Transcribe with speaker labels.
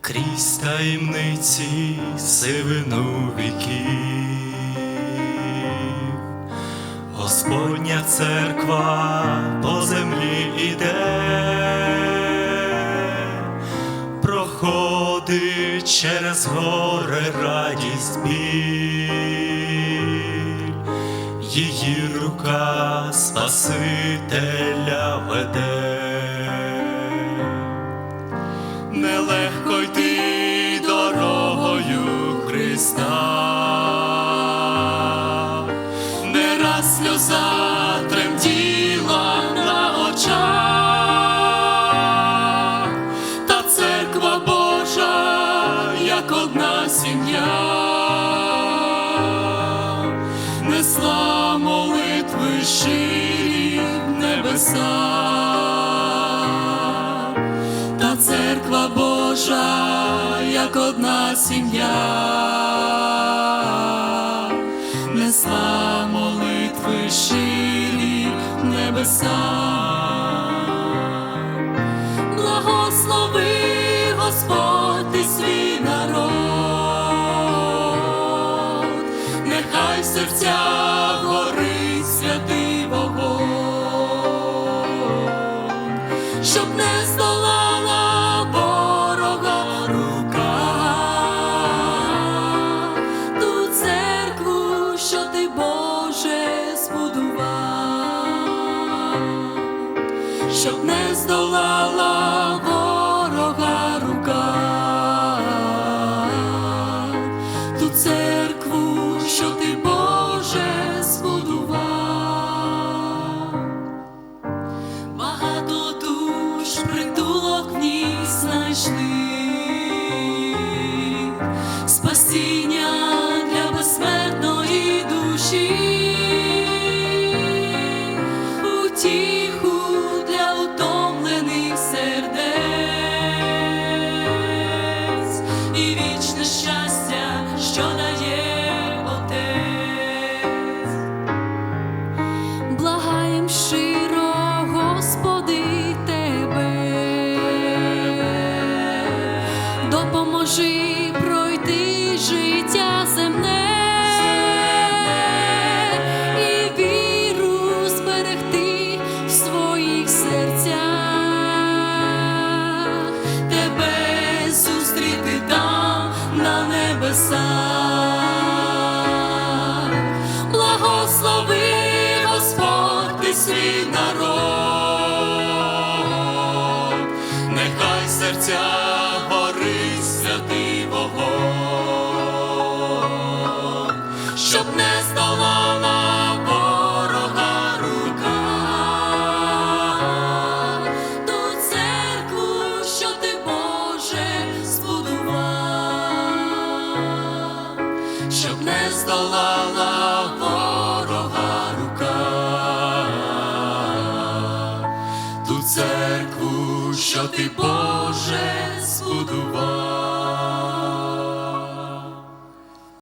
Speaker 1: крізь таємниці сивину віків. Господня церква по землі іде, проходить через гори радість біль, її рука Спасителя веде. Нелегко йти дорогою Христа, не раз сльоза тремтіла на очах, та церква Божа, як одна сім'я, несла молитви щирі в небеса Божа, як одна сім'я, несла молитви щирі небеса. Благослови Господь ти свій народ, нехай в серця горить святий вогонь, щоб не здолала щоб не здолала ворога рука, ту церкву, що ти Боже збудував. Багато душ притулок в ній знайшли, спасіння для безсмертної душі, утіху для допоможи пройти життя земне. Благослови Господь свій народ, нехай серця не здолала ворога рука, ту церкву, що ти Боже збудував. Щоб не здолала ворога рука, ту церкву, що ти Боже збудував.